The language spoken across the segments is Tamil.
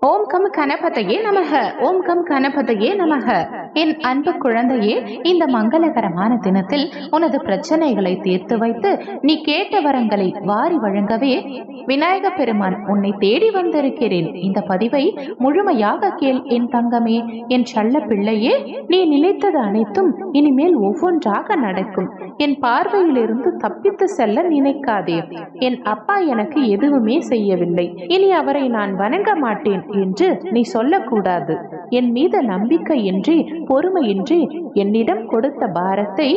ஓம் கம் கணபதையே நமக ஓம் கம் கணபதையே நமக என் அன்பு குழந்தையே இந்த மங்களகரமான தினத்தில் உனது பிரச்சனைகளை தீர்த்து வைத்து நீ கேட்ட வரங்களை வாரி வழங்கவே விநாயக பெருமான் உன்னை தேடி வந்திருக்கிறேன். இந்த பதிவை முழுமையாக கேள் என் தங்கமே. என் சல்ல பிள்ளையே நீ நினைத்தது அனைத்தும் இனிமேல் ஒவ்வொன்றாக நடக்கும். என் பார்வையிலிருந்து தப்பித்து செல்ல நினைக்காதே. என் அப்பா எனக்கு எதுவுமே செய்யவில்லை. இனி அவரை நான் வணங்க மாட்டேன் என்று நீ சொல்லக்கூடாது. என் மீது நம்பிக்கையின்றி பொறுமையின்றி என்னிடம் கொடுத்த பாரத்தை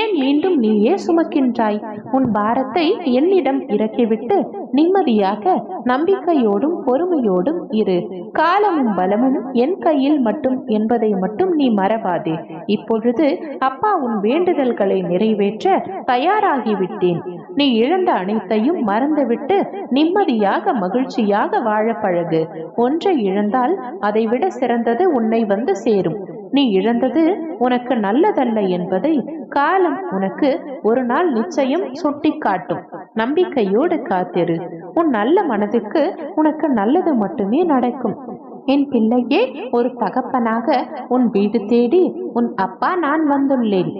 ஏன் மீண்டும் நீயே சுமக்கின்றாய்? உன் பாரத்தை என்னிடம் இறக்கிவிட்டு நிம்மதியாக நம்பிக்கையோடும் பொறுமையோடும் இரு. காலமும் பலமும் என் கையில் மட்டும் என்பதை மட்டும் நீ மறவாதே. இப்பொழுது அப்பா உன் வேண்டுதல்களை நிறைவேற்ற தயாராகிவிட்டேன். நீ இழந்த அனைத்தையும் மறந்துவிட்டு நிம்மதியாக மகிழ்ச்சியாக வாழ பழகு. ஒன்றை இழந்தால் அதைவிட சிறந்தது உன்னை வந்து சேரும். நீ இழந்தது உனக்கு நல்லதல்ல என்பதை காலம் உனக்கு ஒரு நாள் நிச்சயம் சுட்டி காட்டும் நம்பிக்கையோடு காத்திரு. உன் நல்ல மனதுக்கு உனக்கு நல்லது மட்டுமே நடக்கும். என் பிள்ளையே ஒரு தகப்பனாக உன் வீடு தேடி உன் அப்பா நான் வந்துள்ளேன்.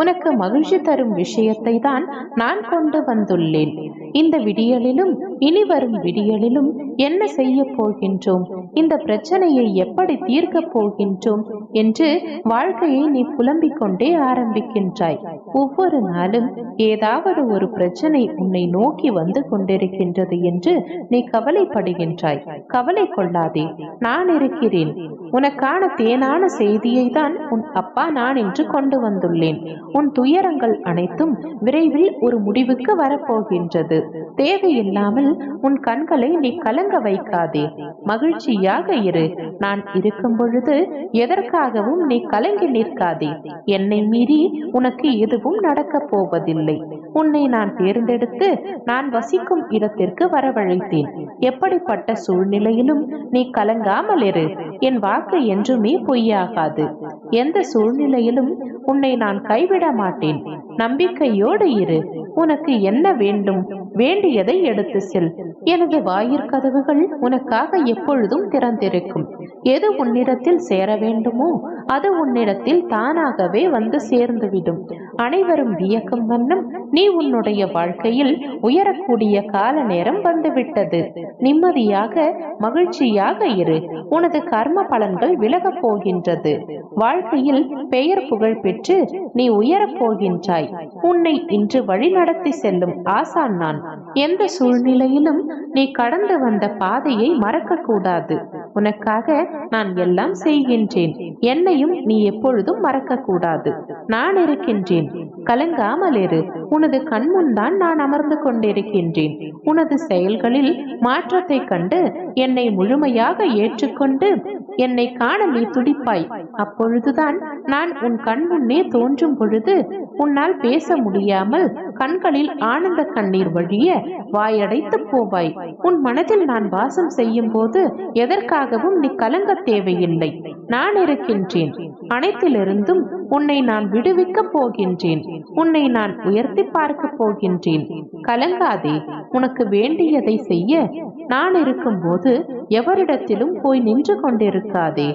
உனக்கு மகிழ்ச்சி தரும் விஷயத்தை தான் நான் கொண்டு வந்துள்ளேன். இந்த விடியலிலும் இனி வரும் விடியலிலும் என்ன செய்ய போகின்றோம்? இந்த பிரச்சனையை எப்படி தீர்க்க போகின்றோம்? என்று வாழ்க்கையை நீ புலம்பிக் கொண்டே ஆரம்பிக்கின்றாய். ஒவ்வொரு நாளும் ஏதாவது ஒரு பிரச்சனை உன்னை நோக்கி வந்து கொண்டிருக்கின்றது என்று நீ கவலைப்படுகின்றாய். கவலை கொள்ளாதே நான் இருக்கிறேன். உனக்கான தேனான செய்தியை தான் உன் அப்பா நான் என்று கொண்டு வந்துள்ளேன். உன் துயரங்கள் அனைத்தும் விரைவில் ஒரு முடிவுக்கு வரப்போகின்றது. தேவையில்லாமல் உன் கண்களை நீ கலங்க வைக்காதே. மகிழ்ச்சியாக இரு. நான் இருக்கும் பொழுது எதற்காகவும் நீ கலங்கி நிற்காதே. என்னை மீறி உனக்கு எதுவும் நடக்கப் போவதில்லை. உன்னை நான் தேர்ந்தெடுத்து நான் வசிக்கும் இடத்திற்கு வரவழைத்தேன். எப்படிப்பட்ட சூழ்நிலையிலும் நீ கலங்காமல் இரு. என் வாக்கு என்றுமே பொய்யாகாது. எந்த சூழ்நிலையிலும் உன்னை நான் கைவிட மாட்டேன். நம்பிக்கையோடு இரு. உனக்கு என்ன வேண்டும்? வேண்டியதை எடுத்து செல். எனது வாயிற்கதவுகள் உனக்காக எப்பொழுதும் திறந்திருக்கும். எது உன்னிடத்தில் சேர வேண்டுமோ அது உன்னிடத்தில் தானாகவே வந்து சேர்ந்துவிடும். அனைவரும் வியக்கும் வண்ணம் நீ உன்னுடைய வாழ்க்கையில் உயரக்கூடிய கால நேரம் வந்துவிட்டது. நிம்மதியாக மகிழ்ச்சியாக இரு. உனது கர்ம பலன்கள் விலகப் போகின்றது. வாழ்க்கையில் பெயர் புகழ் பெற்று நீ உயரப் போகின்றாய். உன்னை இன்று வழிநடத்தி செல்லும் ஆசான் நான். எந்த சூழ்நிலையிலும் நீ கடந்து வந்த பாதையை மறக்க கூடாது உனக்காக நான் எல்லாம் செய்கின்றேன். என்னையும் நீ எப்பொழுதும் மறக்க கூடாது நான் இருக்கின்றேன். கலங்காமல் இரு உனது கண்முன்தான் நான் அமர்ந்து கொண்டிருக்கின்றேன். உனது செயல்களில் மாற்றத்தை கண்டு என்னை முழுமையாக ஏற்றுக்கொண்டு என்னை காண நீ துடிப்பாய். அப்பொழுதுதான் நான் உன் கண் முன்னே தோன்றும் பொழுது உன்னால் பேச முடியாமல் கண்களில் ஆனந்த கண்ணீர் வழிய வாயடைத்து போவாய். உன் மனதில் நான் வாசம் செய்யும் போது எதற்காகவும் நீ கலங்க தேவையில்லை. நான் இருக்கின்றேன். அனைத்திலிருந்தும் உன்னை நான் விடுவிக்க போகின்றேன். உன்னை நான் உயர்த்தி பார்க்க போகின்றேன். கலங்காதே உனக்கு வேண்டியதை செய்ய. நான் இருக்கும்போது எவரிடத்திலும் போய் நின்று கொண்டிருக்காதே.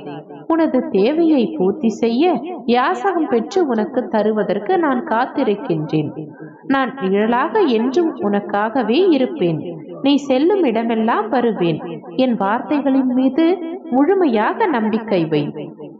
உனது தேவையை பூர்த்தி செய்ய யாசகம் பெற்று உனக்கு தருவதற்கு நான் காத்திருக்கின்றேன். நான் நிழலாக என்றும் உனக்காகவே இருப்பேன். நீ செல்லும் இடமெல்லாம் வருவேன். என் வார்த்தைகளின் மீது முழுமையாக நம்பிக்கை வை.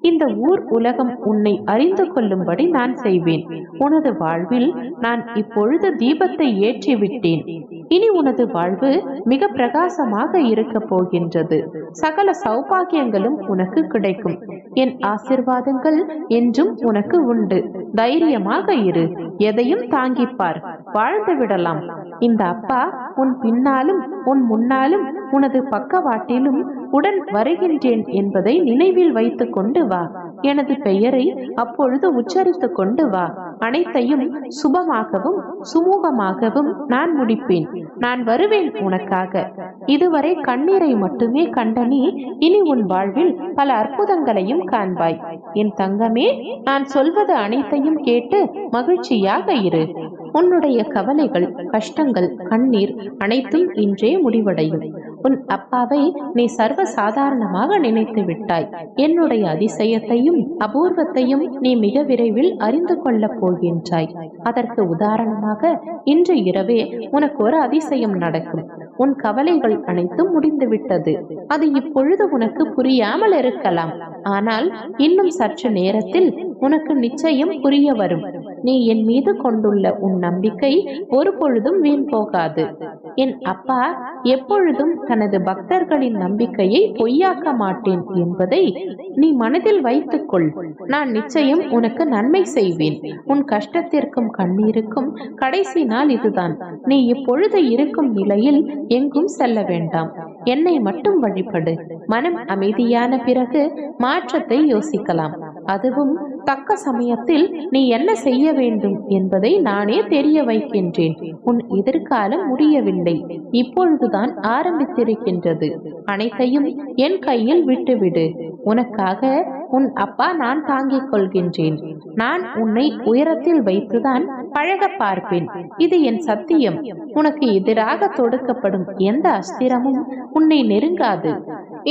இந்த ஊர் உலகம் உன்னை அறிந்து கொள்ளும்படி நான் செய்வேன். உனது வாழ்வில் நான் இப்பொழுது தீபத்தை ஏற்றி விட்டேன் இனி உனது வாழ்வு மிக பிரகாசமாக இருக்க போகின்றது. சகல சௌபாகியங்களும் உனக்கு கிடைக்கும். என் ஆசிர்வாதங்கள் என்றும் உனக்கு உண்டு. தைரியமாக இரு. எதையும் தாங்கிப்பார். வாழ்ந்து விடலாம். இந்த அப்பா உன் பின்னாலும் உன் முன்னாலும் உனது பக்கவாட்டிலும் உடன் வருகின்றேன் என்பதை நினைவில் வைத்துக் கொண்டு வா. எனது பெயரை அப்பொழுது உச்சரித்துக் கொண்டு வா. அனைத்தையும் சுபமாகவும் சுமூகமாகவும் நான் முடிப்பேன். நான் வருவேன் உனக்காக. இதுவரை கண்ணீரை மட்டுமே கண்ட நீ இனி உன் வாழ்வில் பல அற்புதங்களையும் காண்பாய். என் தங்கமே நான் சொல்வது அனைத்தையும் கேட்டு மகிழ்ச்சியாக இரு. உன்னுடைய கவலைகள் கஷ்டங்கள் கண்ணீர் அனைத்தும் இன்றே முடிவடையும். உன் அப்பாவை நீ சர்வ சாதாரணமாக நினைத்து விட்டாய். என்னுடைய அதிசயத்தையும் அபூர்வத்தையும் நீ மிக விரைவில் அறிந்து கொள்ளப் போகின்றாய். அதற்கு உதாரணமாக இன்று இரவே உனக்கு ஒரு அதிசயம் நடக்கும். உன் கவலைகள் அனைத்தும் முடிந்துவிட்டது. அது இப்பொழுது உனக்கு புரியாமல் இருக்கலாம். ஆனால் இன்னும் சற்று நேரத்தில் உனக்கு நிச்சயம் புரிய வரும். நீ என் மீது கொண்டுள்ள உன் நம்பிக்கை ஒரு பொழுதும் வீண் போகாது. என் அப்பா எப்பொழுதும் தனது பக்தர்களின் நம்பிக்கையை பொய்யாக்க மாட்டேன் என்பதை நீ மனதில் வைத்துக்கொள். நான் நிச்சயம் உனக்கு நன்மை செய்வேன். உன் கஷ்டத்திற்கும் கண்ணீருக்கும் கடைசி நாள் இதுதான். நீ இப்பொழுது இருக்கும் நிலையில் எங்கும் செல்ல வேண்டாம். என்னை மட்டும் வழிபடு. மனம் அமைதியான பிறகு மாற்றத்தை யோசிக்கலாம். அதுவும் தக்க சமயத்தில் நீ என்ன செய்ய வேண்டும் என்பதை நானே தெரிய வைக்கின்றேன். உன் எதிர்காலம் முடியவில்லை. இப்பொழுதுதான் ஆரம்பித்திருக்கின்றது. அனைத்தையும் என் கையில் விட்டுவிடு. உனக்காக உன் அப்பா நான் தாங்கிக் கொள்கின்றேன். நான் உன்னை உயரத்தில் வைத்துதான் பழக பார்ப்பேன். இது என் சத்தியம். உனக்கு எதிராக தொடுக்கப்படும் எந்த அஸ்திரமும் உன்னை நெருங்காது.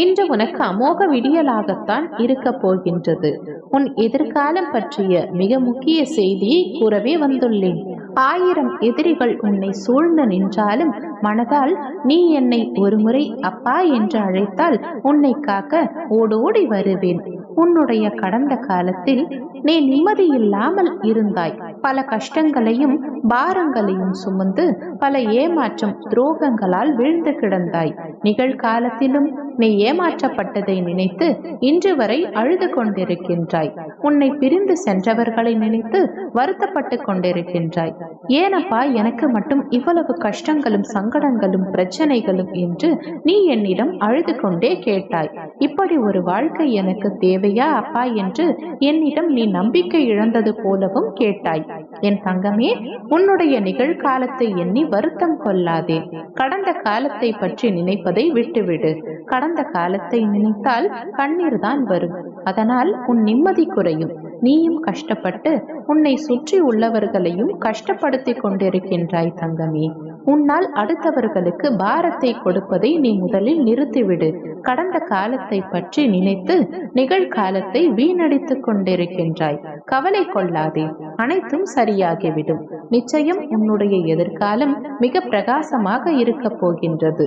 இன்று உனக்கு அமோக விடியலாகத்தான் இருக்க போகின்றது. உன் எதிர்காலம் பற்றிய மிக முக்கிய செய்தியை கூறவே வந்துள்ளேன். ஆயிரம் எதிரிகள் உன்னை சூழ்ந்து நின்றாலும் மனதால் நீ என்னை ஒருமுறை அப்பா என்று அழைத்தால் உன்னை காக்க ஓடோடி வருவேன். உன்னுடைய கடந்த காலத்தில் நீ நிம்மதியில்லாமல் இருந்தாய். பல கஷ்டங்களையும் பாரங்களையும் சுமந்து பல ஏமாற்றம் துரோகங்களால் வீழ்ந்து கிடந்தாய். நிகழ்காலத்திலும் நீ ஏமாற்றப்பட்டதை நினைத்து இன்று வரை அழுது கொண்டிருக்கின்றாய். உன்னை பிரிந்து சென்றவர்களை நினைத்து வருத்தப்பட்டு கொண்டிருக்கின்றாய். ஏனப்பா எனக்கு மட்டும் இவ்வளவு கஷ்டங்களும் சங்கடங்களும் பிரச்சனைகளும் என்று நீ என்னிடம் அழுது கொண்டே கேட்டாய். இப்படி ஒரு வாழ்க்கை எனக்கு தேவையா அப்பா என்று என்னிடம் நீ நம்பிக்கை இழந்தது போலவும் கேட்டாய். என் தங்கமே உன்னுடைய நிகழ்காலத்தை எண்ணி வருத்தம் கொள்ளாதே. கடந்த காலத்தை பற்றி நினைப்பதை விட்டுவிடு. கடந்த காலத்தை நினைத்தால் கண்ணீர் தான் வரும். அதனால் உன் நிம்மதி குறையும். நீயும் கஷ்டப்பட்டு உன்னை சுற்றி உள்ளவர்களையும் கஷ்டப்படுத்தி கொண்டிருக்கின்றாய் தங்கமே. உன்னால் அடுத்தவர்களுக்கு பாரத்தை கொடுப்பதை நீ முதலில் நிறுத்திவிடு. கடந்த காலத்தை பற்றி நினைத்து நிகழ்காலத்தை வீணடித்துக் கொண்டிருக்கின்றாய். கவலை கொள்ளாதே. அனைத்தும் சரியாகிவிடும். நிச்சயம் உன்னுடைய எதிர்காலம் மிக பிரகாசமாக இருக்கப் போகின்றது.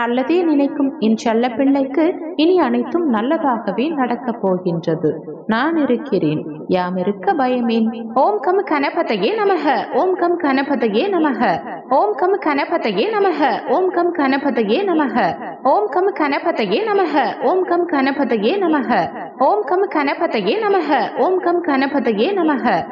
நல்லதே நினைக்கும் என் செல்ல பிள்ளைக்கு இனி அனைத்தும் நல்லதாகவே நடக்கப் போகின்றது. நான் இருக்கிறேன். யாம் இருக்க பயமேன். ஓம் கம் கணபதையே நமக. ஓம் கம் கணபதையே நமக. ஓம் கம் கணபதையே நமக. ஓம் கம் கணபதையே நமக. ஓம் கம் கணபதையே நமக. ஓம் கம் கணபதையே நமக. ஓம் கம் கணபதையே நமக. ஓம் கம் கணபதையே நமக.